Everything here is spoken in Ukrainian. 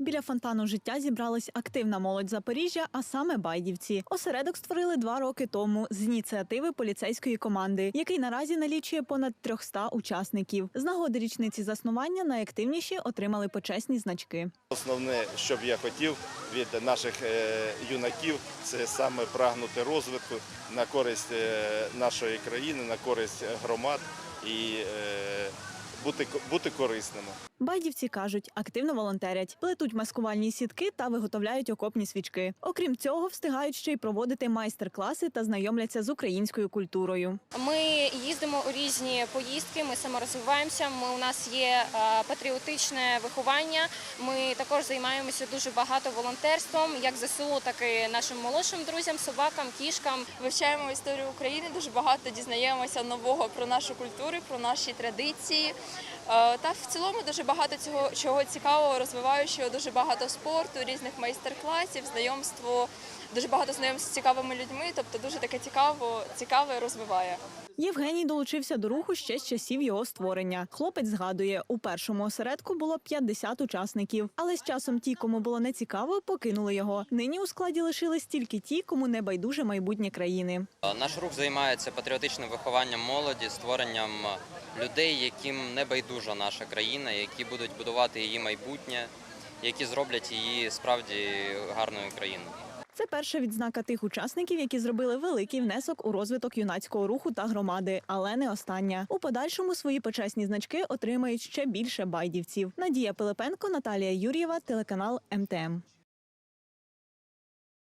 Біля фонтану життя зібралась активна молодь Запоріжжя, а саме байдівці. Осередок створили два роки тому з ініціативи поліцейської команди, який наразі налічує понад 300 учасників. З нагоди річниці заснування найактивніші отримали почесні значки. Основне, що б я хотів від наших е, юнаків, це саме прагнути розвитку на користь е, нашої країни, на користь громад і е, бути, бути корисними. Байдівці кажуть, активно волонтерять, плетуть маскувальні сітки та виготовляють окопні свічки. Окрім цього, встигають ще й проводити майстер-класи та знайомляться з українською культурою. Ми їздимо у різні поїздки, ми саморозвиваємося. Ми у нас є е, патріотичне виховання. Ми також займаємося дуже багато волонтерством, як ЗСУ, так і нашим молодшим друзям, собакам, кішкам. вивчаємо історію України, дуже багато дізнаємося нового про нашу культуру, про наші традиції. Е, Та в цілому дуже багато цього чого цікавого, розвиваючого, дуже багато спорту, різних майстер-класів, знайомство, дуже багато знайомств з цікавими людьми. Тобто дуже таке цікаво, цікаве розвиває. Євгеній долучився до руху ще з часів його створення. Хлопець згадує, у першому осередку було 50 учасників, але з часом ті, кому було нецікаво, покинули його. Нині у складі лишились тільки ті, кому не байдуже майбутнє країни. Наш рух займається патріотичним вихованням молоді, створенням людей, яким не байдужа наша країна, які будуть будувати її майбутнє, які зроблять її справді гарною країною. Це перша відзнака тих учасників, які зробили великий внесок у розвиток юнацького руху та громади, але не остання. У подальшому свої почесні значки отримають ще більше байдівців. Надія Пилипенко, Наталія Юр'єва, телеканал МТМ.